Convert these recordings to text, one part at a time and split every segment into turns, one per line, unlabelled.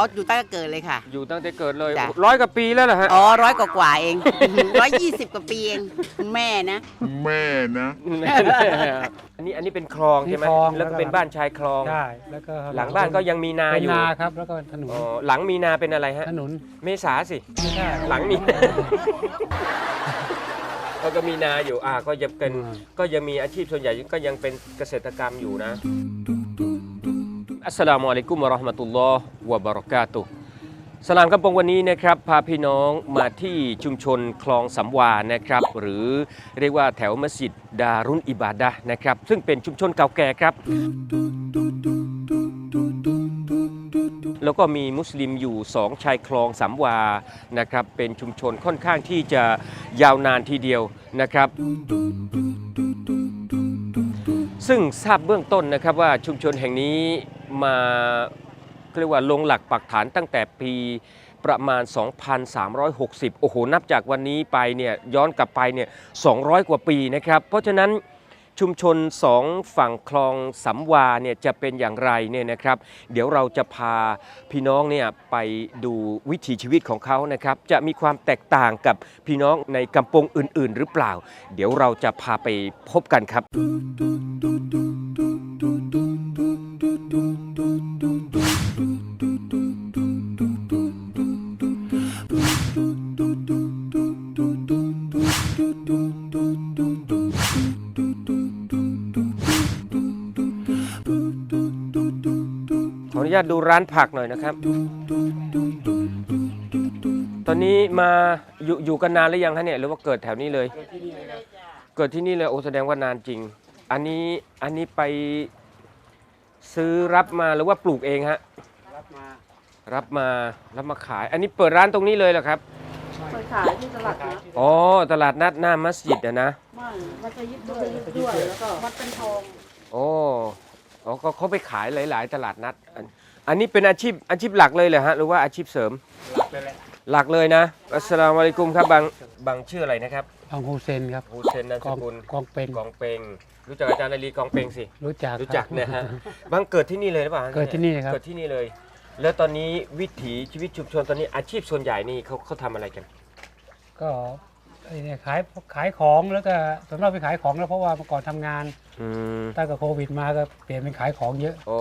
อ๋ออยู่ตั้งแต่เกิดเลยค่ะ
อยู่ตั้งแต่เกิดเลย
จ้ะ
ร้อยกว่าปีแล้วเหรอฮะ
อ๋อร้อยกว่าๆเองร้อยยี่สิบกว่าปีเองคุณแม่นะ
แม่นะ
อันนี้อันนี้เป็นคลองใช่ไหม
มีคลอง
แล้วก็
แล้วก็
เป็นบ้านชายคลอง
ใช่แล้วก็
หลังบ้านก็ยังมีนา
เป็น
อยู่
นาครับแล้วก็ถนน
อ๋อหลังมีนาเป็นอะไรฮะ
ถนน
เมษาสิ
ไม่ใช่
หลังมีก็ก็มีนาอยู่อ่าก็ยังเป็น
อืม
ก็ยังมีอาชีพส่วนใหญ่ก็ยังเป็นเกษตรกรรมอยู่นะ อัสสลามุอะลัยกุมวะราะห์มะตุลลอฮ์วะบะเราะกาตุสลามกำปงวันนี้นะครับพาพี่น้องมาที่ชุมชนคลองสำวานะครับ หรือเรียกว่าแถวมัสยิดดารุนอิบาดะนะครับ ซึ่งเป็นชุมชนเก่าแก่ครับ แล้วก็มีมุสลิมอยู่สองชายคลองสามวานะครับ เป็นชุมชนค่อนข้างที่จะยาวนานทีเดียวนะครับซึ่งทราบเบื้องต้นนะครับว่าชุมชนแห่งนี้ มาเรียกว่าลงหลักปักฐานตั้งแต่ปีประมาณ 2,360 โอ้โห นับจากวันนี้ไปเนี่ยย้อนกลับไปเนี่ย 200 กว่าปีนะครับ เพราะฉะนั้นชุมชนสองฝั่งคลองสำวาเนี่ยจะเป็นอย่างไรเนี่ยนะครับ เดี๋ยวเราจะพาพี่น้องเนี่ยไปดูวิถีชีวิตของเขานะครับ จะมีความแตกต่างกับพี่น้องในกำปงอื่น ๆ หรือเปล่า เดี๋ยวเราจะพาไปพบกันครับ ขออนุญาตดูร้านผักหน่อยนะครับ ตอนนี้มาอยู่อยู่กันนานหรือยังฮะเนี่ยหรือว่าเกิดแถวนี้เลย เกิดที่นี่เลยโอ้แสดงว่านานจริง อันนี้อันนี้ไป ซื้อรับมาหรือว่าปลูกเองฮะ
รับมา
รับมารับมาขาย อันนี้เปิดร้านตรงนี้เลยเหรอครับ
ไปขายที่ตลาดนัด
อ๋อ ตลาดนัดหน้ามัสยิดอะนะ
ไม่มัสยิดด้วยด้วยแล้วก็วัดเป็นทอง
โอ้อ๋อก็เขาไปขายหลาย ๆ ตลาดนัด อันอันนี้เป็นอาชีพอาชีพหลักเลยเหรอฮะ หรือว่าอาชีพเสริม
หลักเลยแหละ
หลักเลยนะ อัสสลามุอะลัยกุมครับบางบางชื่ออะไรนะครับ
บางฮูเซนครับ
ฮูเซนนาม
ก
ส
อง
กุล
กองเป็น
กองเปง รู้จักอาจารย์อาลีกองเปงสิ
รู้จัก
รู้จัก
คบ
นะฮะบางเกิดที่นี่เลยหรือเปล่าฮะ
เกิดที่นี่ครับ
เกิดที่นี่เลย แล้วตอนนี้วิถีชีวิตชุมชนตอนนี้อาชีพส่วนใหญ่นี่เขาเขาทำอะไรกัน
ก็ไอ้ เนี่ยขายขายของแล้วก็ส่วนมากไปขายของแล้วเพราะว่าเมื่อก่อนทำงาน
อืม
ตั้งแต่โควิดมาก็เปลี่ยนเป็นขายของเยอะ
โอ้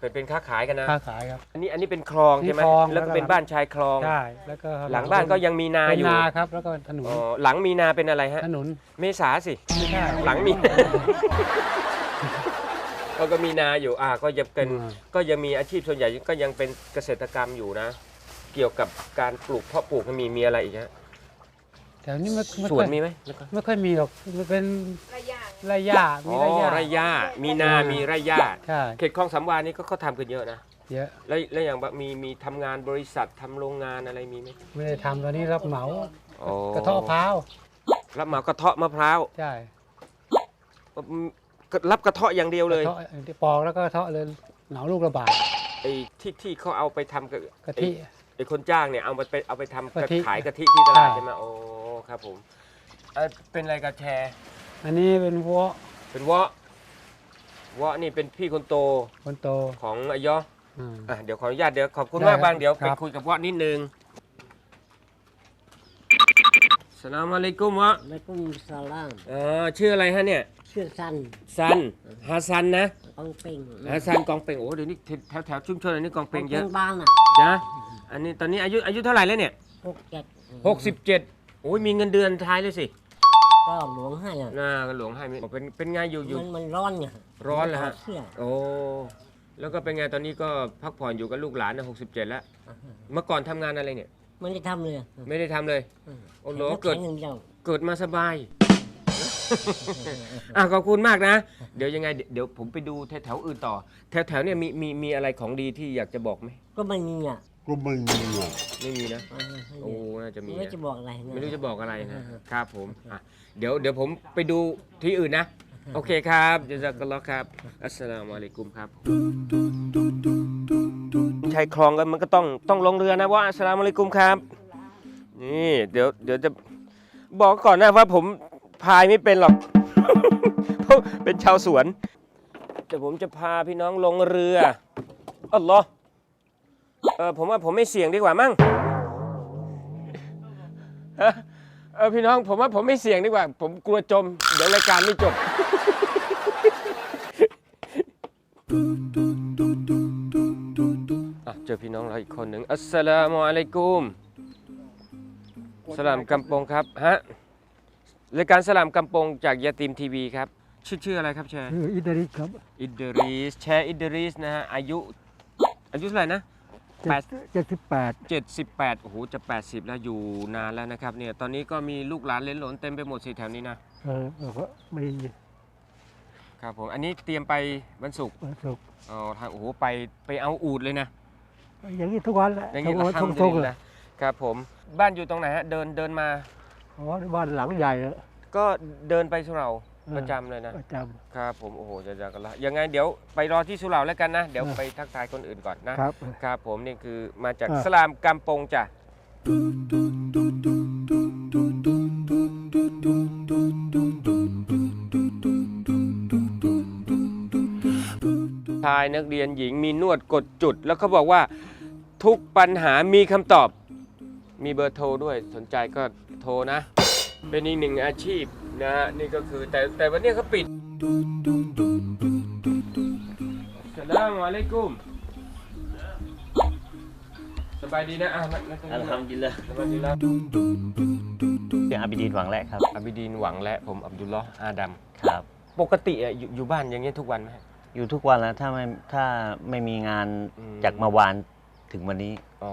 เป็นเป็นค้าขายกันนะ
ค้าขายครับ
อันนี้อันนี้เป็นคลองใช่ไหม
นี่คลอง
แล้วก็
แล้วก็
เป็นบ้านชายคลอง
ใช่แล้วก็
หลังบ้านก็ยังมีนา
เป็น
อยู่
นาครับ แล้วก็ถนน
อ๋อหลังมีนาเป็นอะไรฮะ
ถนน
เมษาสิ
ไม่ใช่
หลังมี ก็ก็มีนาอยู่อ่าก็ยังเป็น
อืม
ก็ยังมีอาชีพส่วนใหญ่ก็ยังเป็นเกษตรกรรมอยู่นะ เกี่ยวกับการปลูกเพาะปลูกมีมีอะไรอีกฮะ
แถวนี้ไม่ไม่
ส
ค่
ว
อนย
มีไหมแล้วก็
ไม่ค่อยมีหรอกมันเป็น
ระยะ
ไรหญ้า
อ๋
มี
อ
ไรหญ้า
ไร่หญ้ามีนา
อืม
มีไร่หญ้า
ใช่
เขตคลองสามวานี่ก็เขาทำกันเยอะนะ
เยอะ
แล้วแล้วอย่างแบบมีมีทำงานบริษัททำโรงงานอะไรมีไหม
ไม่ได้ทำตอนนี้รับเหมา
อ๋อก
ระเทาะมะพร้าว
รับเหมากระเทาะมะพร้าว
ใช่
อืมรับกระเทาะอย่างเดียวเลย
กระเทาะที่ปอกแล้วก็กระเทาะเลยเหนาลูกระบาด
ไอ้ที่ที่เขาเอาไปทำกับ
กะทิ
ไอ้ไอ้คนจ้างเนี่ยเอาไปไปเอาไปทำ
กะทิ
ขายกะทิที่ตลาด
ใช่
ใช่ไหมโอ้ ครับผมเอ่อเป็นอะไรกับแชร์
อันนี้เป็นวัว
เป็นวะวะนี่เป็นพี่คนโต
คนโต
ของอายอ
อืม
อะเดี๋ยวขออนุญาตเดี๋ยวขอบคุณ
ได้
มาก
ครับ
บางเดี๋ยวไป
ครับ
คุยกับวะนิดนึงสลามอะลัยกุมวะ
ไม่กุ้งสลาม
อ๋อชื่ออะไรฮะเนี่ย
ชื่อสัน
ซันฮาซันนะ
กองเป่ง
ฮาซันกองเปงโอ้เดี๋ยวนี้แถวแถวชุมชนอันนี้กองเปงเยอะ
บ้านอะ
นะอันนี้ตอนนี้อายุอายุเท่าไหร่แล้วเนี่ย
หกเจ็ด
หกสิบเจ็ด โอ้ยมีเงินเดือนท้ายเลยสิ
ก็หลวงให้อะ
น่าหลวงให้มีเป็นเป็นไงอยู่อยู่
มันมันร้อนไง
ร้อนเหรอฮะ
เสื้อ
โอ้แล้วก็เป็นไงตอนนี้ก็พักผ่อนอยู่กับลูกหลานนะหกสิบเจ็ดแล้ว เมื่อก่อนทำงานอะไรเนี่ย
มันได้ทำเลย
ไม่ได้ทำเลยโอ้โหเกิด
แข็งอย่างเดียว
เกิดมาสบายอะขอบคุณมากนะ เดี๋ยวยังไงเดี๋ยวเดี๋ยวผมไปดูแถวๆอื่นต่อ แถวๆเนี่ยมีมีมีอะไรของดีที่อยากจะบอกไหม
ก็ไม่มีอะ
ก็ไม่มีอะ
ไม่มีนะ
เออ
โอ้น่าจะมี
ไม่
นะ
จะบอกอะไรน
ไม่รู้จะบอกอะไรนะ
อ่า
ครับผมอะเดี๋ยวเดี๋ยวผมไปดูที่อื่นนะ โอเคครับจะจักรลอครับ อัสสลามุอะลัยกุมครับ ชายคลองกันมันก็ต้องต้องลงเรือนะว่าอัสสลามุอะลัยกุมครับ นี่เดี๋ยวเดี๋ยวจะบอกก่อนนะว่าผมพายไม่เป็นหรอก เพราะเป็นชาวสวน แต่ผมจะพาพี่น้องลงเรืออัลลอฮ์ เออผมว่าผมไม่เสี่ยงดีกว่ามั้งเออเออพี่น้องผมว่าผมไม่เสี่ยงดีกว่า ผมกลัวจม เดี๋ยวรายการไม่จบ อะเจอพี่น้องเราอีกคนหนึ่งอัสสลามุอะลัยกุมสลามกำปงครับฮะรายการสลามกำปงจากยาตีมทีวีครับ ชื่อชื่ออะไรครับแชร์
คืออิตาลีครับ
อิดเดรีสแชร์อิดเดรีสนะฮะอายุ อายุเท่าไหร่นะ แปด
เจ็ดสิบแปด
เจ็ดสิบแปดโอ้โหจะ 80 แล้วอยู่นานแล้วนะครับเนี่ยตอนนี้ก็มีลูกหลานเลนหลนเต็มไปหมดสิแถวนี้นะ
เออเออก็มี
ครับผมอันนี้เตรียมไปวันศุกร์
วันศุกร์
อ๋อทางโอ้โหไปไปเอาอูดเลยนะ
อย่างนี้ทุกวันแหละ
อย่างนี้
ทุกวัน
ทำ
ทุก
จ
ทุ
ริ
ก
ง
เลย
นะครับผมบ้านอยู่ตรงไหนฮะเดินเดินมา
อ๋อบ้านหลังใหญ่อะ
ก็เดินไปสุเหรา
เออ
ประจำเลยนะ
ประจ
ครับผมโอ้โหจะจะกันละยังไงเดี๋ยวไปรอที่สุเหราแล้วกันนะเดี๋ยว
เออ
ไปทักทายคนอื่นก่อนนะำ
ครับ
ครับผมนี่คือมาจาก
เออ
สลามกำปงจ้ะชายนักเรียนหญิงมีนวดกดจุด แล้วเขาบอกว่าทุกปัญหามีคำตอบ มีเบอร์โทรด้วยสนใจก็โทรนะ เป็นอีกหนึ่งอาชีพ นะฮะนี่ก็คือแต่แต่วันนี้เขาปิดสลามอะลัยกุมสบายดีนะอะนั่งนั่งตรงนี้
อัลฮัมดุลิลละ
สบายดีแล้ว
เสียงอับิดีนหวังแรกครับ
อับิดีนหวังและผมอับดุลลอฮ์อาดัม
ครับ
ปกติอะอยู่อยู่บ้านอย่างเงี้ยทุกวันไหม
อยู่ทุกวันแล้วถ้าไม่ถ้าไม่มีงาน
อืม
จากเมื่อวานถึงวันนี้
อ๋อ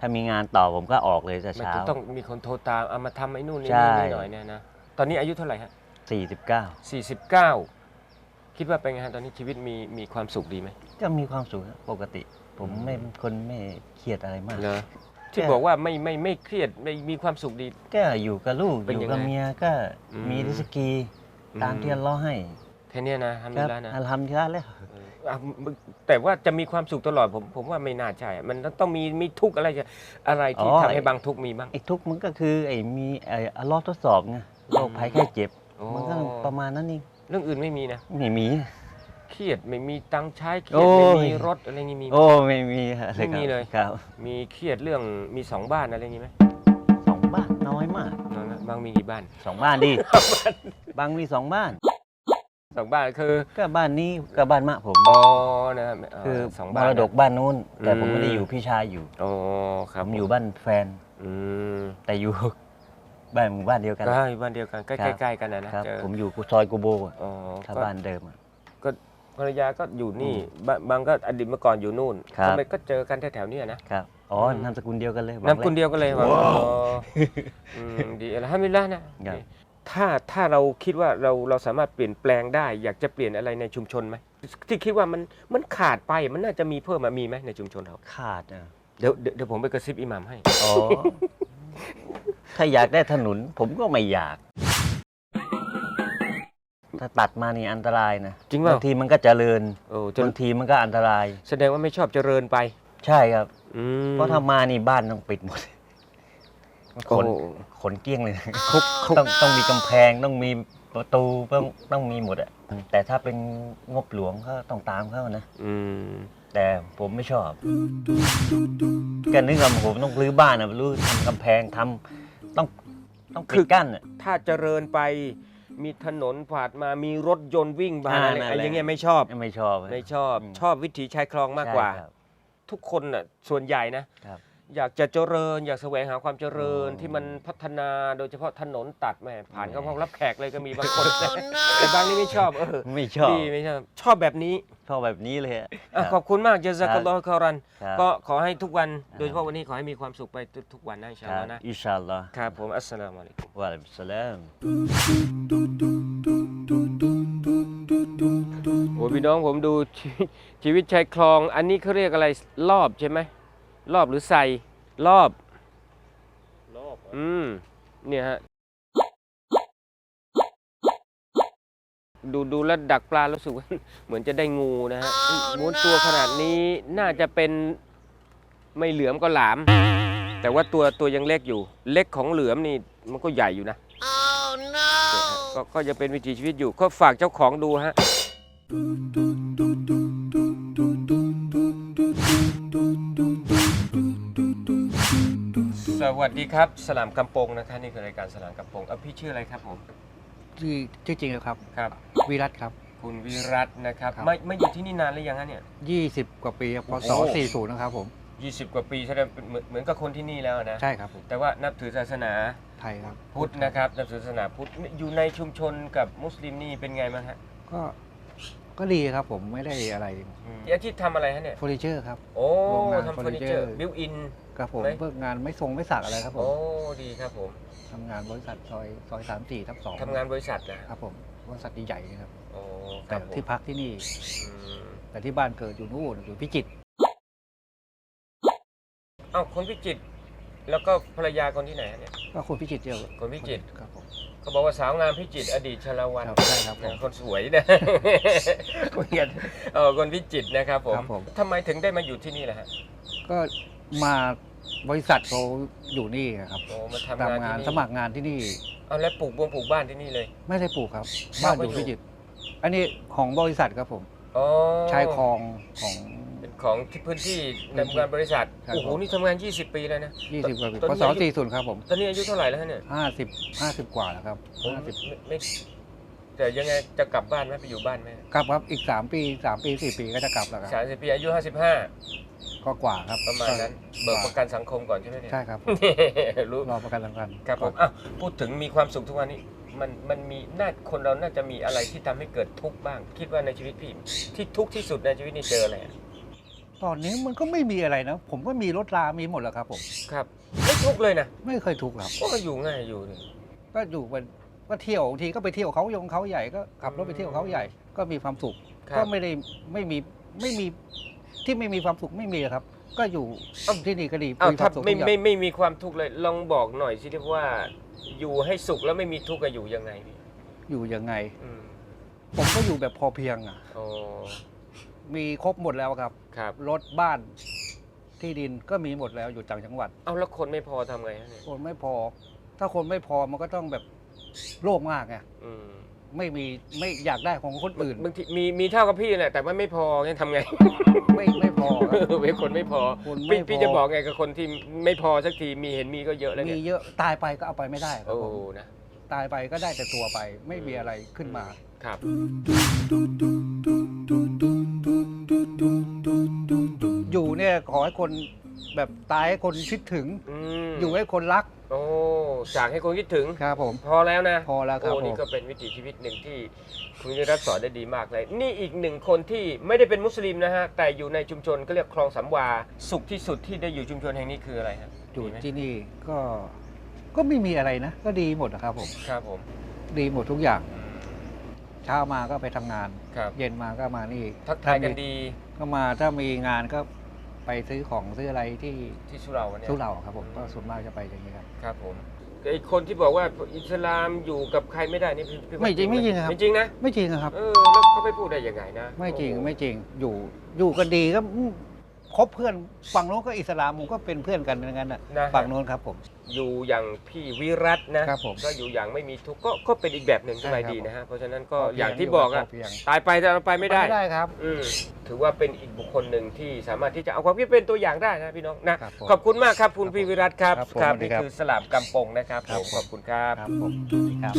ถ้ามีงานต่อผมก็ออกเลยแต่เช้า
ต้องมีคนโทรตามเอามาทำไอ้นู่นนี่
ใช่
นี่หน่อยเนี่ยนะ ตอนนี้อายุเท่าไหร่ฮะ
49
49คิดว่าเป็นไงฮะตอนนี้ชีวิตมีมีความสุขดีไหม
ก็มีความสุขครับปกติ ผมไม่เป็นคนไม่เครียดอะไรมาก
เหรอที่บอกว่าไม่ไม่ไม่เครียดไม่มีความสุขดี
ก็อยู่กับลูก
เป็น
อยู่
ยัง
กับ
ไง
เมียก็
อืม
มีริสกี
อืม
ตามที่อัลเลอฮ์ให้
แค่เนี้ยนะทำ
ค
ได้
รับ
แล้วนะ
อัลฮัมดุลิลละแล้ว
เอออะมึงแต่ว่าจะมีความสุขตลอดผมผมว่าไม่น่าใช่อะมันต้องมีมีทุกข์อะไรจะอะไรที่ทำให้บางทุกข์มีบ้าง
ไอ้ทุกข์มันก็คือไอ้มีไอ้อัลเลอฮ์ทดสอบไง โรคภัยไข้เจ็บ
โอ้
มันก็ประมาณนั้นเอง
เรื่องอื่นไม่มีนะ
ไม่มี
เครียดไม่มีตังค์ใช้เครี
โอ้
ยดไม่
ย
มีรถอะไรงี้มีไหม
โอ้ไม่มีอะไร
ไม่มี
ครับ
เลย
ครับ
มีเครียดเรื่องมีสองบ้านอะไรงี้ไหม
สองบ้านน้อยมาก
น้อยไหมบางมีกี่บ้าน
สองบ้านดิบางมีสองบ้าน
สองบ้านคือ
ก็บ้านนี้กับบ้านมะผม
อ๋อนะเคื
อ
สอง
ม
บ้าน
รดกบ้านนู้น แต่ผม
อืม
ไม่ได้อยู่พี่ชายอยู่
อ๋อค
ผ
รับ
มอยู่บ้านแฟน
อืม
แต่อยู่ บ้านหมู่บ้านเดียวกัน
ก็อยู่บ้านเดียวกันใกล้
ครับ
ใกล้ๆกันนะนะครับ เจอ
ผมอยู่ซอยกูโบอะ
อ๋อ
ถ้า
ก็
บ้านเดิมอะ
ก็ภรรยาก็อยู่นี่บางบางก็อดีตเมื่อก่อนอยู่นู่น
ครับ
ทำไมก็เจอกันแถวๆเนี้นะครับ
อ๋ออ
ม
นามสกุลเดียวกันเลย
นามกุล
หวังแรก
เดียวกันเลยว่าอ๋ออืมดีอัลฮัมดุลิลละนะครับ ถ้าถ้าเราคิดว่าเราเราสามารถเปลี่ยนแปลงได้ อยากจะเปลี่ยนอะไรในชุมชนไหมที่คิดว่ามันมันขาดไปมันน่าจะมีเพิ่มมามีไหมในชุมชนเรา
ขาดอะ
เดี๋ยวเดี๋ยวเดี๋ยวผมไปกระซิบอิหมัมให้
อ๋อ ถ้าอยากได้ถนนผมก็ไม่อยาก ถ้าตัดมานี่อันตรายนะ
จริงเปล่า
บางทีมันก็เจริญ
โอ้จน
บางทีมันก็อันตราย
แสดงว่าไม่ชอบเจริญไป
ใช่ครับ
อืม
เพราะถ้ามานี่บ้านต้องปิดหมดข
โอ้
นขนเกลี้ยงเลยคุกต้องต้องมีกำแพงต้องมีประตูต้องต้องมีหมดอะแต่ถ้าเป็นงบหลวงก็ต้องตามเขานะ
อืม
แต่ผมไม่ชอบกันนึกว่าผมต้องรื้อบ้านอะรื้อทำกำแพงทำ ต้องต้องปิดกั้นอะ
ถ้าเจริญไปมีถนนผ่านมามีรถยนต์วิ่งผ่าน
อ่า
อะไร
นั่นแหละ
อะไรอย่างเงี้ยไม่ชอบ
ไม่ชอบ
ไม่ชอบ
อืม
ชอบวิถีชายคลองมากกว่า
ใช่ครับ
ทุกคนน่ะส่วนใหญ่นะ
ครับ
อยากจะเจริญ อยากแสวงหาความเจริญ
อ๋อ
ที่มันพัฒนาโดยเฉพาะถนนตัดแหม่ผ่าน
แหม่
เข้าห้องรับแขกเลยก็มีบางคน แต่บางนี่ไม่ชอบเออ
ไม่ชอบ
ดีไม่ชอบชอบแบบนี้
ชอบแบบนี้เลยอะ
อะ
ครับ
ขอบคุณมากเจซักอัลลอฮ์คารัน
ครับ
ก็ขอให้ทุกวัน
ครับ
โดยเฉพาะวันนี้ขอให้มีความสุขไปทุกๆวันนะอินชา
ค
อัล
รั
ลอบฮ์นะ
อินชาอัลลอฮ์
ครับผมอัสสลามุอะลัยกุม
วะอะลัยกุมสสลาม
โอ้พี่น้องผมดูชีชีวิตชายคลอง อันนี้เขาเรียกอะไรรอบใช่ไหม รอบหรือใส่รอบ
รอบ
อืม เนี่ยฮะ ดูดูแล้วดักปลารู้สึกว่า เหมือนจะได้งูนะฮะม้วนตัวขนาดนี้น่าจะเป็นไม่เหลือมก็หลาม แต่ว่าตัวตัวยังเล็กอยู่ เล็กของเหลือมนี่มันก็ใหญ่อยู่นะเนี่ยฮะก็ก็ยังเป็นวิถีชีวิตอยู่ ก็ฝากเจ้าของดูฮะ วัสดีครับ สลามกำปงนะครับนี่คือรายการสลามกำปงเออพี่ชื่ออะไรครับผม
ชื่อชื่อจริงครับ
ครับ
วิรัตครับ
คุณวิรัตน์นะครับ
ครับ
ไม่ไม่อยู่ที่นี่นานหรือยังฮะเนี่ย
20 กว่าปีครับพ
โอ้
ศ
โห
40 นะครับผม
20 กว่าปีแสดงเป็นเหมือนเหมือนกับคนที่นี่แล้วนะ
ใช่ครับผม
แต่ว่านับถือศาสนา
ไทยครับ
พุทธนะครับนับถือศาสนาพุทธอยู่ในชุมชนกับมุสลิมนี่เป็นไงบ้างฮะ
ก็ ก็ดีครับผมไม่ได้อะไร
อืมอาชีพทำอะไรฮะเนี่ย
เฟอร์นิเจอร์ครับ
โอ้
โรงงาน
ทำเฟอร์นิเจอร์
furniture
บิวอิน
ครับผม
ไหม
เพื่องานไม่ทรงไม่สักอะไรครับผ
โอ้
ม
ดีครับผม
ทำงานบริษัทซอยซอยสามสี่ทับสอง
ทำงานบริษัทนะ ครับ
ผมบริษัทใหญ่ๆนะครับ
โอ้ค
แต่
รับผม
ที่พักที่นี่
อืม
แต่ที่บ้านเกิดอยู่นู่นอยู่พิจิตร
เอ้าคนพิจิตรแล้วก็ภรรยาคนที่ไหนฮะเนี่ย
ก็คนพิจิตรเดียว
คนพิจิตร
ครับผม
เขาบอกว่าสาวงามพิจิตรอดีตชลวัน
ครับใช่ครับผม
นะคนสวยนะคุยกันเออคนพิจิตรนะครับผม
ครับผม
ทำไมถึงได้มาอยู่ที่นี่ล่ะฮะ
ก็ มาบริษัทเขาอยู่นี่ครับ
โอ้มาทำงาน
ทำงาน
ที่นี่
สมัครงานที่นี่
เอาแล้วปลูกบวงปลูกบ้านที่นี่เลย
ไม่ได้ปลูกครับ
เช่า
บ้านอยู่
ก็อยู่
พิจิตรอันนี้ของบริษัทครับผม
อ๋อ
ชายคลองของ
เป็นของที่พื้นที่ในงานบริษัท
ครับ
โอ้โห
ผม
นี่ทำงาน 20 ปีแล้วนะ
20กว่าปี
ตอน
พ
นี้
ศ
อายุ
40ครับผม
ตอนนี้อายุเท่าไหร่แล้วฮะเนี่ย
50 50 กว่าแล้วครับ
ผม
50
ไม่ไม่แต่ยังไงจะกลับบ้านไหมไปอยู่บ้านไหม
กลับครับอีก 3 ปี 3 ปี 4 ปีก็จะกลับแล้วครับ
สามสิบปีอายุห้าสิบห้า
ก็กว่าครับ
ประมาณนั้นเบิกประกันสังคมก่อนใช่ไหมเนี่ย
ใช่ครับ
รู้
รอประกันสังกัน
ครับผมอะพูดถึงมีความสุขทุกวันนี้มันมันมีน่าคนเราน่าจะมีอะไรที่ทำให้เกิดทุกข์บ้าง คิดว่าในชีวิตพี่ที่ทุกข์ที่สุดในชีวิตนี่เจออะไรอะ
ตอนนี้มันก็ไม่มีอะไรนะ ผมก็มีรถรามีหมดแล้วครับผม
ครับ ไม่ทุกข์เลยนะ
ไม่เคยทุกข์ครับ
โอ้ก็อยู่ง่ายอยู่นี่
ก็อยู่เป็นก็เที่ยวบางทีก็ไปเที่ยวเขายงเขาใหญ่ก็ขับรถไปเที่ยวเขาใหญ่ก็มีความสุข
ครั
ก็
บ
ไม่ได้ไม่มีไม่มี ที่ไม่มีความสุขไม่มีครับ ก็อยู่ที่นี่ก็ดี
อ้าว
มีค
ถ้าวา
มสุข
ไม่
ทุกอย่าง
ไม่ไม่มีความทุกข์เลยลองบอกหน่อยสิที่ว่า อยู่ให้สุขแล้วไม่มีทุกข์ก็อยู่ยังไงพี่
อยู่ยังไง
อืม
ผมก็อยู่แบบพอเพียงอะ
อ๋อ
มีครบหมดแล้วครับ
ครับ
รถบ้านที่ดินก็มีหมดแล้วอยู่ต่างจังหวัด
เอาแล้วคนไม่พอทำไงฮะเนี่ย
คนไม่พอ ถ้าคนไม่พอมันก็ต้องแบบโลภมากไง
อืม
ไม่มีไม่อยากได้ของคนอื่น
บางทีมีมีเท่ากับพี่แหละแต่ว่าไม่พองั้นทำไง
ไม่ไม่พอครับ
เป็นคนไม่พอ
คนไม่
พี่
พอ
พี่จะบอกไงกับคนที่ไม่พอสักทีมีเห็นมีก็เยอะแล้ว
มี
เนี่ย
เยอะตายไปก็เอาไปไม่ได้ครับ
โอ้
ผม
นะ
ตายไปก็ได้แต่ตัวไปไม่มีอะไรขึ้นมา
ครับ
อยู่เนี่ยขอให้คน แบบตายให้คนคิดถึง
อืม
อยู่ให้คนรัก
โอ้จากให้คนคิดถึง
ครับผม
พอแล้วนะ
พอแล้วครับ
โอ้นี่
ผม
ก็เป็นวิถีชีวิตหนึ่งที่คุณวิรัตสอนได้ดีมากเลย นี่อีกหนึ่งคนที่ไม่ได้เป็นมุสลิมนะฮะ แต่อยู่ในชุมชนก็เรียกคลองสำวา สุขที่สุดที่ได้อยู่ชุมชนแห่งนี้คืออะไรฮะ
อยู่
มีไหม
ที่นี่ก็ก็ไม่มีอะไรนะ ก็ดีหมดนะครับผม
ครับผม
ดีหมดทุกอย่างเช้ามาก็ไปทำงาน
ครับ
เย็นมาก็มานี่
ทักทายกัน
ถ้มี
ดี
ก็มาถ้ามีงานก็ ไปซื้อของซื้ออะไรที่
ที่สุเหราเนี่ย
สู้เราครับผมก็ส่วนมากจะไปอย่างนี้ครับ
ครับผมไอ้คนที่บอกว่าอิสลามอยู่กับใครไม่ได้นี่พี่พี่ว่า
ไม่จริง
ห
ไม่จริงครับ
ไม่จริงนะ
ไม่จริงอะครับ
เออแล้วเขาไปพูดได้ยังไงนะ
ไม่จริง
โอ้โห
ไม่จริงอยู่อยู่กันดีก็อืมคบเพื่อนฝั่งโน้นก็อิสลามผมก็เป็นเพื่อนกันอย่างนั้นน่ะ
นะ
ฝั่งโน้นครับผม
อยู่อย่างพี่วิรัตนะ ครับ
ผม
ก็อยู่อย่างไม่มีทุกข์ก็ก็เป็นอีกแบบหนึ่งสบาย
ใช่ครับ
ดีนะฮะเพราะฉะนั้นก็
พอเพียง
อย่างที่บอกอะ
อยู่แบบพอเพียง
ตายไปแต่เราไปไม่ได้
ไม่ได้ครับ
อืมถือว่าเป็นอีกบุคคลหนึ่งที่สามารถที่จะเอาความคิดเป็นตัวอย่างได้นะพี่น้องนะครับ
ผม
ขอบคุณมากครับคุณ
ครับ
พี่วิรัตครับ
ครับผม
ครับ
สวัสดี
นี่
ครับ
คือสลามกำปงนะครับ
ครับ
ผมขอบคุณครับ
ครับผมครับ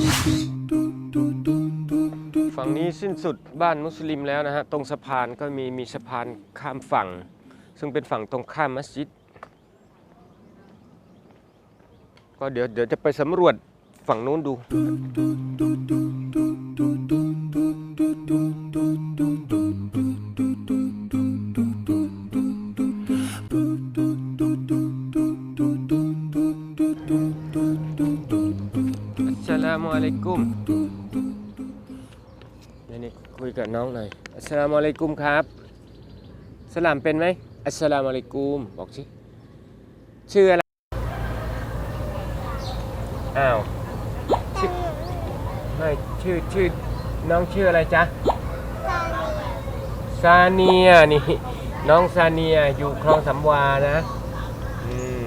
ฝั่งนี้สิ้นสุดบ้านมุสลิมแล้วนะฮะ ตรงสะพานก็มีมีสะพานข้ามฝั่ง ซึ่งเป็นฝั่งตรงข้ามมัสยิด ก็เดี๋ยวเดี๋ยวจะไปสำรวจฝั่งนู้นดู อัสสลามุอะลัยกุมนี่นี่คุยกับน้องหน่อยอัสสลามุอะลัยกุมครับ สลามเป็นไหมอัสสลามุอะลัยกุม บอกสิชื่ออะไร อ้าวชื่อไม่ ชื่อชื่อน้องชื่ออะไรจ๊ะซาเนียนี่ น้องซาเนียอยู่คลองสำวานะอืม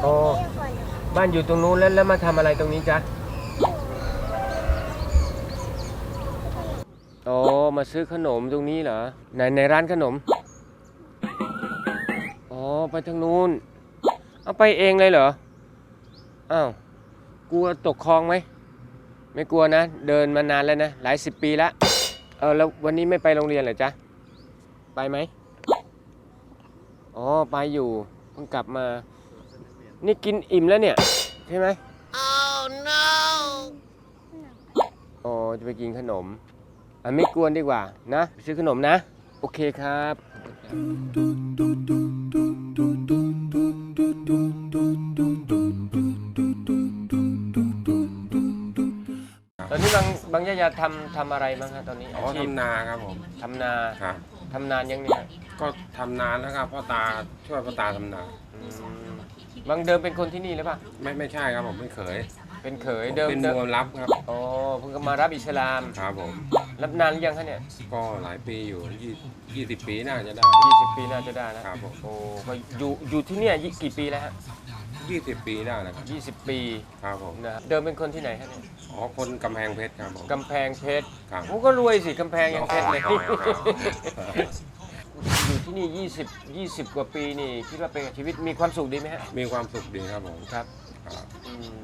โอ้บ้านอยู่ตรงนู้นแล้วแล้วมาทำอะไรตรงนี้จ๊ะอ๋อมาซื้อขนมตรงนี้เหรอในในร้านขนมอ๋อไปทางนู้นเอาไปเองเลยเหรออ้าวกลัวตกคลองไหม ไม่กลัวนะ เดินมานานแล้วนะ หลายสิบปีแล้วเออแล้ววันนี้ไม่ไปโรงเรียนเหรอจ๊ะ ไปไหมอ๋อไปอยู่เพิ่งกลับมา นี่กินอิ่มแล้วเนี่ย ใช่ไหม oh no อ๋อจะไปกินขนมอะไม่กวนดีกว่านะไปซื้อขนมนะ โอเคครับตอน บางบางยายาทำทำอะไรบ้างครับตอนนี้
อ๋อ
อาชีพ
ทำนาครับผม
ทำนา
ครับ
ทำนานยังเนี่ย
ก็ทำนานแล้วครับพ่อตาช่วยพ่อตาทำนา
อืมบางเดิมเป็นคนที่นี่หรือเปล่า
ไม่ไม่ใช่ครับผมไม่เคย
เป็นเขย
ผม
เดิม
เป็น
เดิ
ม
ม
วลรับครับ
อ๋อเพิ่งมารับอิสลาม
ครับผม
รับนานหรือยังคะเนี่ย
ก็หลายปีอยู่ยี่ยี่สิบปีน่าจะได้
20 ปีน่าจะได้นะครับ
ผม
โอ้ก็อยู่อยู่ที่เนี่ยยี่กี่ปีแล้วฮะ
ยี่สิบปีได้นะครับ
20 ปี
ครับผม
นะเดิมเป็นคนที่ไหนครับเนี่ย
อ๋อคนกำแพงเพชรครับผม
กำแพงเพชร
ครับ
โอ้ก็รวยสิกำแพงยังเพชรเลย
ครับ
อยู่ที่นี่ 20 20 กว่าปีนี่คิดว่าเป็นไงชีวิตมีความสุขดีไหมฮะ
มีความสุขดีครับผม
ครับ
ครับ
อืม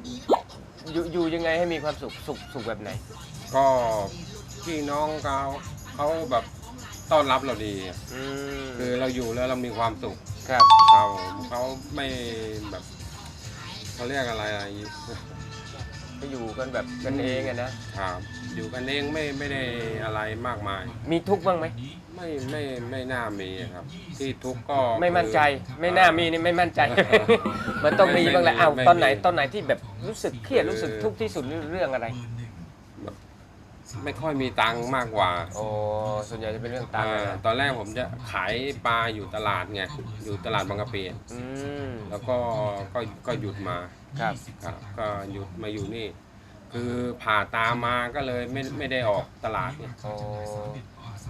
อยู่อยู่ยังไงให้มีความสุขสุขสุขแบบไหน
ก็พี่น้องเขาเขาแบบต้อนรับเราดี
อืม
คือเราอยู่แล้วเรามีความสุข
ครับ
ครับผมเขาไม่แบบ เขาเรียกอะไรอะไร
ก็อยู่กันแบบกันเองอะนะ
ครับอยู่กันเองไม่ไม่ได้อะไรมากมาย
มีทุกข์บ้างไหม
ไม่ไม่ไม่น่ามีครับ ที่ทุกข์ก็
ไม่มั่นใจ
คือ
ไม่น่ามีนี่ไม่มั่นใจ มันต้องมีบ้างแหละ
ไม่
อ้าว
ไม่
ตอนไหน
ไม่มี
ตอนไหนที่แบบรู้สึกเครียด
คือ
รู้สึกทุกข์ที่สุดเรื่องอะไร
ไม่ค่อยมีตังค์มากกว่า
โอ้ส่วนใหญ่จะเป็นเรื่องตังค์
อ่า
นะ
ตอนแรกผมจะขายปลาอยู่ตลาดไงอยู่ตลาดบางกะปิ
อืม
แล้วก็ก็ก็หยุดมา
ครับ
ครับก็หยุดมาอยู่นี่ คือผ่าตามาก็เลยไม่ไม่ได้ออกตลาดเนี่ย
โอ้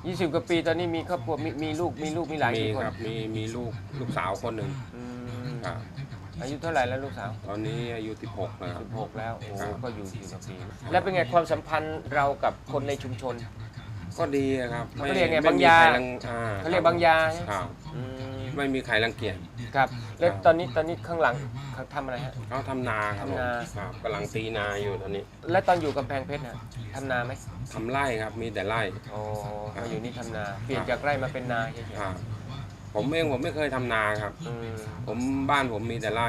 ยี่สิบกว่าปีตอนนี้มีครอบครัวมีมีลูกมีลูกมีหลาน
มี
กี่คน
ครับมีมีลูกลูกสาวคนหนึ่ง
อืม
ครับ
อายุเท่าไหร่แล้วลูกสาว
ตอนนี้อายุ16นะครับ
สิบหกแล้ว โอ้
ครับ
ก็อยู่สิบกว่าปี แล้วเป็นไงความสัมพันธ์เรากับคนในชุมชน
ก็ดีครับ
เขาเรียกไง
ม่
บางยา
ใครัอ่
เขาเรียกบางยาใช่ไหม
ครับ
อืม
ไม่มีใครรังเกียจ
ครับ แล้ว
ครับ
ตอนนี้ตอนนี้ข้างหลังเขาทำอะไรฮะ
เขาทำนาครับผม
ทำนา
ครับกำลังตีนาอยู่ตอนนี้
แล้วตอนอยู่กำแพงเพชรน่ะทำนาไหม
ทำไร่ครับมีแต่ไร่
โอ้มาอยู่นี่ทำนา เปลี่ยนจากไร่มาเป็นนาเฉย
ครับ ผมเองผมไม่เคยทำนาครับ
ๆอืม
ผมบ้านผมมีแต่ไร่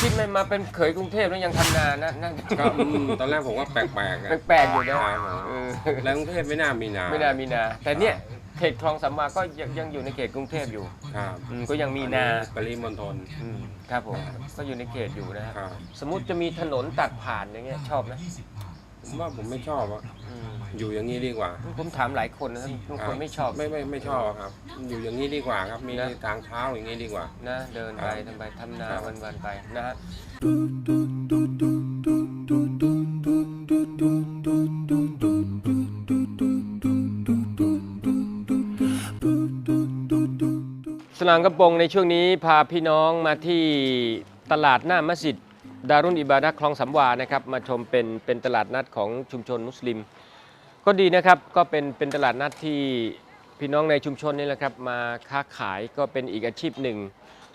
คิดไม่มาเป็นเขยกรุงเทพแล้วยังทำนานะนั่ง
ก็อืมตอนแรกผมว่าแปลกๆอะ
แปลกๆอยู่นะครับ
ผม
เออ
แล้วกรุงเทพไม่น่ามีนา
ไม่น่ามีนา แต่เนี่ยเขตคลองสามวาก็ยังยังอยู่ในเขตกรุงเทพอยู่
ครับ
อืมก็ยังมีนา
ปริมณฑล
อืมครับผมก็อยู่ในเขตอยู่นะฮะ
ครับ
สมมติจะมีถนนตัดผ่านอย่างเงี้ยชอบไหม
ผมว่าผมไม่ชอบอะ
อืม
อยู่อย่างนี้ดีกว่า
ผมถามหลายคนนะบางคนไม่ชอบ
ไม่ไม่ไม่ชอบครับ อยู่อย่างนี้ดีกว่าครับ มี
นะ
ทางเท้าอย่างนี้ดีกว่า
นะเดินไปทำไปทำนา
ครับ
วันๆไปนะฮะสนามกระโปรงในช่วงนี้พาพี่น้องมาที่ตลาดหน้ามัสยิด ดารุนอิบาดะคลองสำวานะครับมาชมเป็นเป็นตลาดนัดของชุมชนมุสลิม ก็ดีนะครับก็เป็นเป็นตลาดนัดที่พี่น้องในชุมชนนี่แหละครับมาค้าขายก็เป็นอีกอาชีพหนึ่ง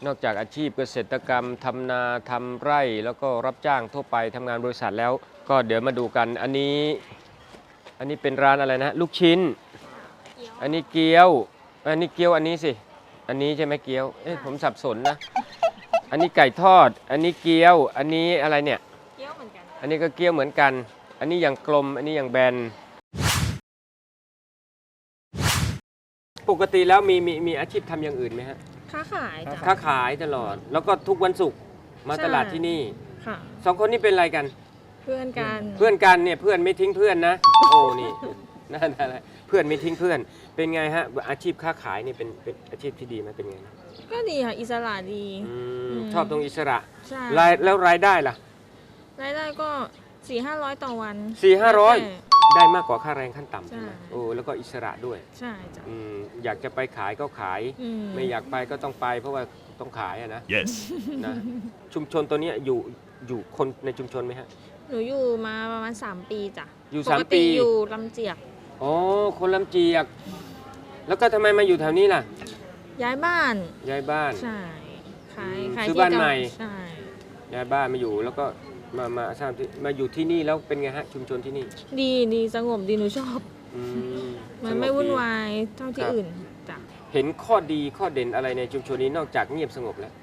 นอกจากอาชีพเกษตรกรรมทำนาทำไร่ แล้วก็รับจ้างทั่วไปทำงานบริษัทแล้ว ก็เดี๋ยวมาดูกันอันนี้ อันนี้เป็นร้านอะไรนะ ลูกชิ้น อันนี้เกี๊ยว อันนี้เกี๊ยวอันนี้สิ อันนี้ใช่ไหมเกี๊ยวเอ๊ะผมสับสนนะ อันนี้ไก่ทอด อันนี้เกี๊ยว อันนี้อะไรเนี่ย
เกี้ยวเหมือนกัน
อันนี้ก็เกี๊ยวเหมือนกัน อันนี้อย่างกลม อันนี้อย่างแบน ปกติแล้วมีมีมีอาชีพทำอย่างอื่นไหมฮะ
ค้าขายจ้ะ
ค้าขายตลอด แล้วก็ทุกวันศุกร์มา
ใช่
ตลาดที่นี่
ค่ะ
สองคนนี้เป็นอะไรกัน
เพื่อนกัน
เพื่อนกันเนี่ยเพื่อนไม่ทิ้งเพื่อนนะ โอ้นี่นั่นอะไรเพื่อนไม่ทิ้งเพื่อน เป็นไงฮะอาชีพค้าขายนี่เป็นเป็นอาชีพที่ดีไหมเป็นไงนะ
ก็ดีค่ะ อิสระดี
อืม
อืม
ชอบตรงอิสระ
ใช่
รายแล้วรายได้ล่ะ
รายได้ก็สี่ห้าร้อยต่อวัน
สี่ห้าร้อย
แต่
ได้มากกว่าค่าแรงขั้นต่ำใช่ไหม
ใช่
โอ้แล้วก็อิสระด้วย
ใช่จ้ะ
อืมอยากจะไปขายก็ขาย
อื
ไม่อยากไปก็ต้องไป เพราะว่าต้องขายอะนะ
Yes.
นะ ชุมชนตัวเนี้ยอยู่อยู่คนในชุมชนไหมฮะ
หนูอยู่มาประมาณ3ปีจ้ะ
อยู่
ป
สาม
ก
ปี
ติอยู่ลำเจียก
อ๋อคนลำเจียก แล้วก็ทำไมมาอยู่แถวนี้ล่ะ
ย้ายบ้าน
ย้ายบ้าน
ใช่ ขาย ขาย
ซื้อ
ที่
บ้าน
เก่
ใหม่
ใช่
ย้ายบ้านมาอยู่แล้วก็มามาสร้างที่มาอยู่ที่นี่แล้วเป็นไงฮะชุมชนที่นี่
ดีดีสงบดีหนูชอบ
อืม
มัน
สงบ
ไม่วุ่น
ดี
วายเท่าที่
ครับ
อื่นจ้ะ
เห็นข้อดีข้อเด่นอะไรในชุมชนนี้นอกจากเงียบสงบแล้ว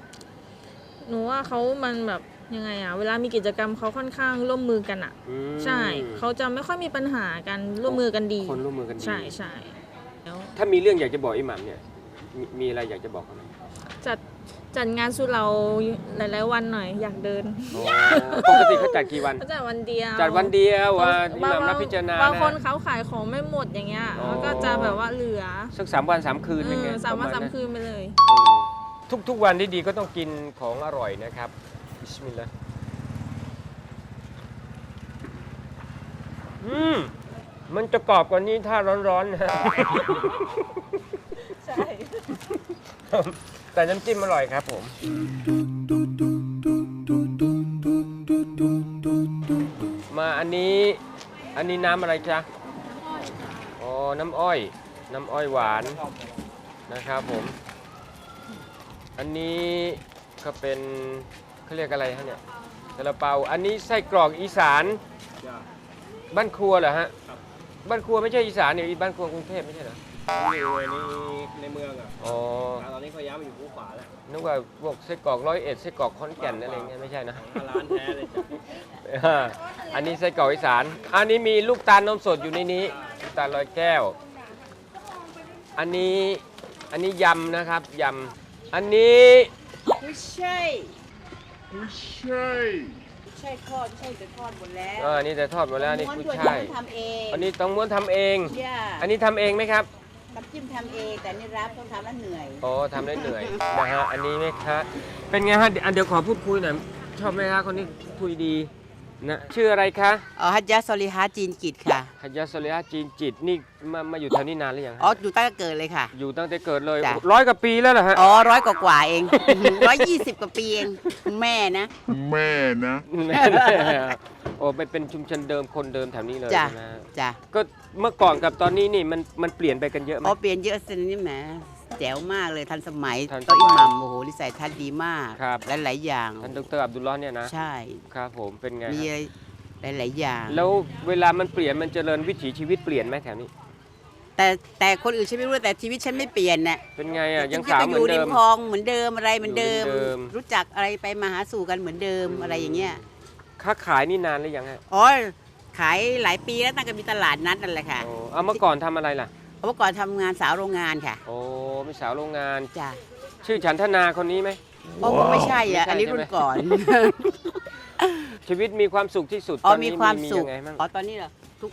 หนูว่าเขามันแบบยังไงอะเวลามีกิจกรรมเขาค่อนข้างร่วมมือกันอะ
อืม
ใช่ เขาจะไม่ค่อยมีปัญหากันร่วมมือกันดี
คนร่วมมือกันดี
ใช่ใช่แล้ว
ถ้ามีเรื่องอยากจะบอกอิหมัมเนี่ย มีมีอะไรอยากจะบอกเขาไหม
จัดจัดงานสุเราหลายๆวันหน่อยอยากเดิน
อ๋อปกติเขาจัดกี่วัน
เขาจัดวันเดียว
จัดวันเดียวว่าอิห
บา
มั
ง
มรับพิจารณา
บางคน
นะ
เขาขายของไม่หมดอย่างเงี้ย
อ๋อ
แล้วก็จะแบบว่าเหลือ
สักสามวันสามคืนเป็นไง
เออสามวัน
ประ
สาม
ณ
คืนไปเลย
อืมทุกทุกวันที่ดีก็ต้องกินของอร่อยนะครับบิสมิลลาห์อืมมันจะกรอบกว่านี้ถ้าร้อนๆนะ
ใช่
แต่น้ำจิ้มอร่อยครับผม มาอันนี้อันนี้น้ำอะไรจ๊ะอ๋อ น้ำอ้อย น้ำอ้อยหวานนะครับผม อันนี้ก็เป็นเขาเรียกอะไรฮะเนี่ยซาลาเปา อันนี้ไส้กรอกอีสานบ้านครัวเหรอฮะ บ้านครัวไม่ใช่อีสานเนี่ยบ้านครัวกรุงเทพไม่ใช่เหรอ
อยู่ในในเมืองอะ
อ๋อ
ตอนนี้เขาย้ายมาอยู่ภูขวาแล้ว
นึกว่าพวกไส้กรอกร้อยเอ็ดไส้กรอกขอนแก่นอะไรเงี้ยไม่ใช่นะ
ร้านแท้เลยจ้ะ
อ่าอันนี้ไส้กรอกอีสาน อันนี้มีลูกตาลนมสดอยู่ในนี้ลูกตาลลอยแก้ว อันนี้อันนี้ยำนะครับยำอันนี้
ไม่ใช่
ไม่ใช่
ไม่ใช่ทอดไม่ใช่แต่ทอดหมดแล้ว
เอออันนี้แต่ทอดหมดแล้วอันนี่
ม้วน
กุ้ย
ถั่ว
ช่าย
ทำเอง
อันนี้ต้องม้วนทำเอง
ย่า
อันนี้ทำเองไหมครับ
น้ำจิ้มทำเองแต่นี่รับต้องทำแล้วเหนื่อย
อ๋อทำได้เหนื่อยนะฮะอันนี้ไหมคะเป็นไงฮะเดี๋ยวอันเดี๋ยวขอพูดคุยหน่อยชอบไหมคะคนนี้คุยดีนะชื่ออะไรคะ
อ๋อฮัจยัสซอลิฮาจีนกิจค่ะ
ฮัจยัสซอลิฮะจีนจิตนี่มามาอยู่แถวนี้นานหรือยังฮะ
อ๋ออยู่ตั้งแต่เกิดเลยค่ะ
อยู่ตั้งแต่เกิดเลย
จ้ะ
ร้อยกว่าปีแล้วเหรอฮะ
อ๋อร้อยกว่าๆเอง ร้อยยี่สิบกว่าปีเองคุณแม่นะ
แม่นะ
โอ้ไปเป็นชุมชนเดิมคนเดิมแถวนี้เลย
จ้ะ
ใช่ไหมฮะ
จ้ะ
ก็เมื่อก่อนกับตอนนี้นี่มันมันเปลี่ยนไปกันเยอะไหม
อ๋อเปลี่ยนเยอะสินี่แหมแจ๋วมากเลยทันสมัย
ทันสมัย
โต๊ะอิหมัมโอ้โหนิสัยทัศน์ดีมาก
ครับ
และหลายๆอย่าง
ท่านดรอับดุลลอฮ์เนี่ยนะ
ใช่
ครับผมเป็นไง
มี
ฮะ
หลาย ๆ อย่าง
แล้วเวลามันเปลี่ยนมันเจริญวิถีชีวิตเปลี่ยนไหมแถวนี้
แต่แต่คนอื่นฉันไม่รู้แต่ชีวิตฉันไม่เปลี่ยนน่ะ
เป็นไงอะยัง
ฉัน
สาว
ก็
เห
อ
มือน
ยู่ริ
เดิ
ม
ม
คลองเหมือนเดิมอะไรเหมือนเดิม
อยู่เหมือนเดิม
รู้จักอะไรไปมาหาสู่กันเหมือนเดิมอะไรอย่างเงี้ย
ค้าขายนี่นานหรือยังฮะ
อ๋อขายหลายปีแล้วตั้งแต่มีตลาดนัดนั่นแหละค่ะ
โอ้เอาเมื่อก่อนทำอะไรล่ะ
เมื่อก่อนทำงานสาวโรงงานค่ะ
โอ้มีสาวโรงงาน
จ้ะ
ชื่อฉันทนาคนนี้ไหม
โอ้คงไม่ใช่อะ
ไม่ใช่
อันนี้
ใช่ไหม
รุ่นก่อน
ชีวิตมีความสุขที่สุด
อ๋อ
ตน
มี
นี้
ความสุข
ยังไงบ้าง
อ๋อตอนนี้เหรอทุก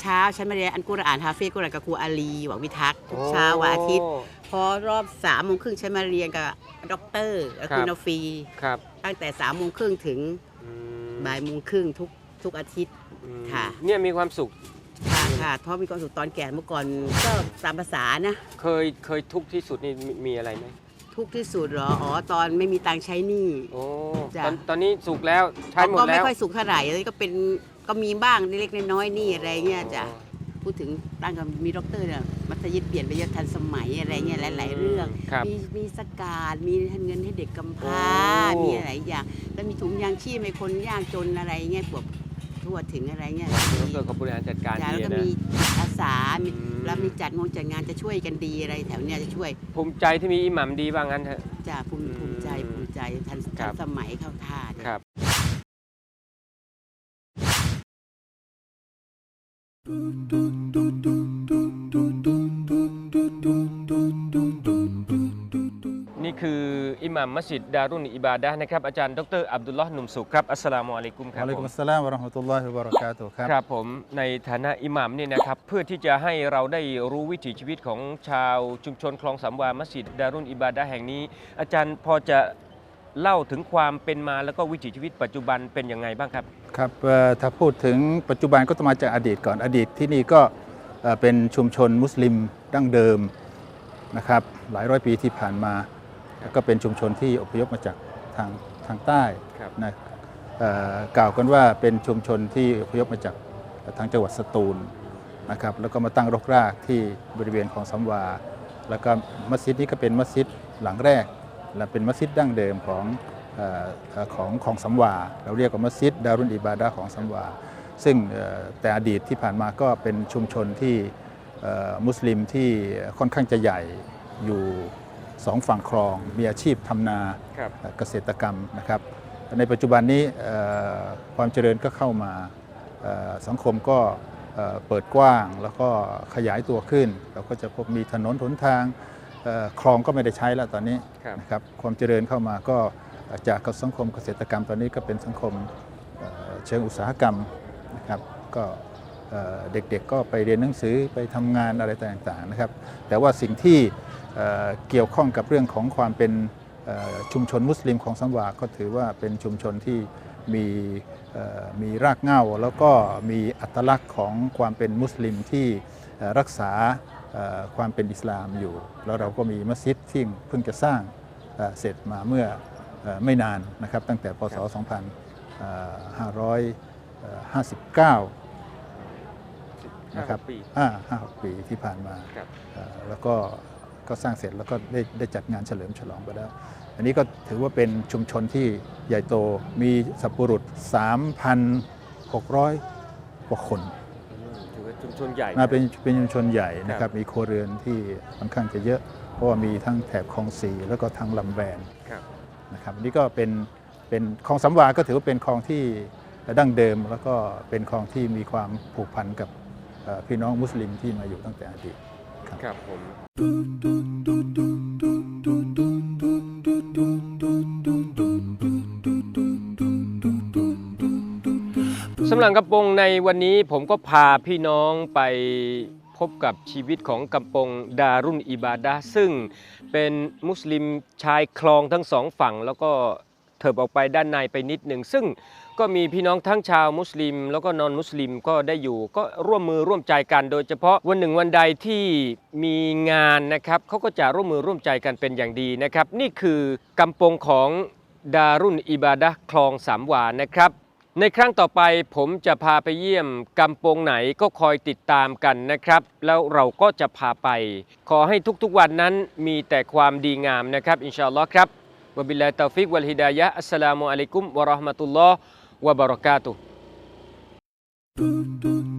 เช้าฉันมาเรียนอันกุรอานฮาเฟ่กุรอานกับครูอาลีหวังวิทักษ์ทุกเช้าวันอาทิตย์ พอรอบสามโมงครึ่งฉันมาเรียนกับด็อกเตอร์ก็คือ
ครับ
นอฟี
ครับ
ตั้งแต่สามโมงครึ่งถึง
อืม
บ่ายโมงครึ่งทุกทุกอาทิตย์
อืม
ค่ะ
เนี่ยมีความสุข
ค่ะค่ะเพราะมีความสุขตอนแก่เมื่อก่อนก็ตามภาษานะ
เคยเคยทุกข์ที่สุดนี่มีมีอะไรไหม
ทุกข์ที่สุดเหรออ๋อตอนไม่มีตังค์ใช้หนี้
โอ้
จ้ะ
ตอนตอนนี้สุขแล้วใช้หมด
ก็
แล้
ไม่
ว
ค่อยสุขเท่าไหร่เลยก็เป็นก็มีบ้างเล็กๆน้อยๆหนี่อะไรเงี้ยจ้ะ พูดถึงตั้งกับมีด็อกเตอร์เนี่ยมัธยิดเปลี่ยนไปเยอะทันสมัยอะไรเงี้ยหลาย ๆ เรื่อง
ครับ
มีมีสกาดมีเงินให้เด็กกำพร้า
โอ้
มีหลายอย่าง แล้วมีถุงยางชีพให้คนยากจนอะไรเงี้ยพวกทั่วถึงอะไรเงี้ย
ดรเขาบริหารจัดการ
จ้ะ
ดี
แล้วก็
นะ
มีอาสามี
อืม
แล้วมีจัดงงจัดงานจะช่วยกันดีอะไรแถวเนี้ยจะช่วย
ภูมิใจที่มีอิหมัมดีว่างั้นเถอะ
จ้ะภูมิ
อืม
ภูมิใจภูมิใจทัน
ครั
ทั
บ
นสมัยเข้าท่าเนี่ย
ครับ นี่คืออิหมัมมัสยิดดารุนอิบาดะห์นะครับอาจารย์ดรอับดุลลอฮ์หนุ่มสุขครับอัสสลามุอะลัยกุมครับ
วะอะลัยกุ
ผม
มุสสลามวะเราะห์มะตุลลอฮิวะบะเราะกาตุฮ์ครับ
ครับผมในฐานะอิหมัมเนี่ยนะครับเพื่อที่จะให้เราได้รู้วิถีชีวิตของชาวชุมชนคลองสามวามัสยิดดารุนอิบาดะห์แห่งนี้ อาจารย์พอจะ เล่าถึงความเป็นมาแล้วก็วิถีชีวิตปัจจุบันเป็นยังไงบ้างครับ
ครับเอ่อถ้าพูดถึงปัจจุบันก็ต้องมาจากอดีตก่อนอดีตที่นี่ก็เอ่อเป็นชุมชนมุสลิมดั้งเดิมนะครับหลายร้อยปีที่ผ่านมาแล้วก็เป็นชุมชนที่อพยพมาจากทางทางใต้
ครับ
นะเอ่อกล่าวกันว่าเป็นชุมชนที่อพยพมาจากทางจังหวัดสตูลนะครับแล้วก็มาตั้งรกรากที่บริเวณของสัมวา แล้วก็มัสยิดนี้ก็เป็นมัสยิดหลังแรก และเป็นมัสยิดดั้งเดิมของเอ่อเอ่อของของสัมวา เราเรียกว่ามัสยิดดารุนอิบาดะห์ของสัมวา ซึ่งเอ่อแต่อดีตที่ผ่านมาก็เป็นชุมชนที่เอ่อมุสลิมที่ค่อนข้างจะใหญ่อยู่สองฝั่งคลอง มีอาชีพทำนา
ครับ
เกษตรกรรมนะครับ ในปัจจุบันนี้เอ่อความเจริญก็เข้ามาเอ่อสังคมก็เอ่อเปิดกว้างแล้วก็ขยายตัวขึ้น เราก็จะพบมีถนนหนทางเอ่อ คลองก็ไม่ได้ใช้แล้วตอนนี้
ครับ
นะครับความเจริญเข้ามาก็จากสังคมเกษตรกรรมตอนนี้ก็เป็นสังคมเอ่อเชิงอุตสาหกรรมนะครับก็เอ่อเด็กๆก็ไปเรียนหนังสือไปทำงานอะไรต่างๆนะครับ แต่ว่าสิ่งที่เอ่อเกี่ยวข้องกับเรื่องของความเป็นเอ่อชุมชนมุสลิมของสัมวาก็ถือว่าเป็นชุมชนที่มีเอ่อมีรากเหง้า แล้วก็มีอัตลักษณ์ของความเป็นมุสลิมที่เอ่อรักษาเอ่อ ความเป็นอิสลามอยู่ แล้วเราก็มีมัสยิดที่เพิ่งจะสร้างเอ่อเสร็จมาเมื่อเอ่อไม่นานนะครับตั้งแต่พศ 2559 นะครับ
ปี
อ่าห้าหกปีที่ผ่านมา
ครับ
เอ่อแล้วก็ก็สร้างเสร็จแล้วก็ได้ได้จัดงานเฉลิมฉลองไปแล้ว อันนี้ก็ถือว่าเป็นชุมชนที่ใหญ่โตมีสัพปรุษ 3,600 กว่าคน
ถือว่า ชุมชนใหญ่
นะเป็นเป็นชุมชนใหญ่นะค
ครั
รับบมีครัวเรือนที่ค่อนข้างจะเยอะ เพราะว่ามีทั้งแถบคลองสีแล้วก็ทั้งลำแบน
ครับ
นะครับอันนี้ก็เป็นเป็นคลองสำวาก็ถือว่าเป็นคลองที่ดั้งเดิม แล้วก็เป็นคลองที่มีความผูกพันกับเอ่อพี่น้องมุสลิมที่มาอยู่ตั้งแต่อดีต
ครับผม สำหรับกำปงในวันนี้ผมก็พาพี่น้องไปพบกับชีวิตของกำปงดารุนอิบาดะซึ่งเป็นมุสลิมชายคลองทั้งสองฝั่ง แล้วก็เถิบออกไปด้านในไปนิดหนึ่ง ซึ่งก็มีพี่น้องทั้งชาวมุสลิม แล้วก็นอนมุสลิมก็ได้อยู่ ก็ร่วมมือร่วมใจกัน โดยเฉพาะวันหนึ่งวันใดที่มีงานนะครับเขาก็จะร่วมมือร่วมใจกันเป็นอย่างดีนะครับ นี่คือกำปงของดารุนอิบาดะคลองสามวานะครับ ในครั้งต่อไปผมจะพาไปเยี่ยมกำปงไหนก็คอยติดตามกันนะครับ แล้วเราก็จะพาไป ขอให้ทุกๆวันนั้นมีแต่ความดีงามนะครับ อินชาอัลลอฮ์ครับวบิลลาฮิตตอฟิกวัลฮิดายะอัสสลามุอะลัยกุมวะราะห์มะตุลลอฮ์วะบะเราะกาตุฮ์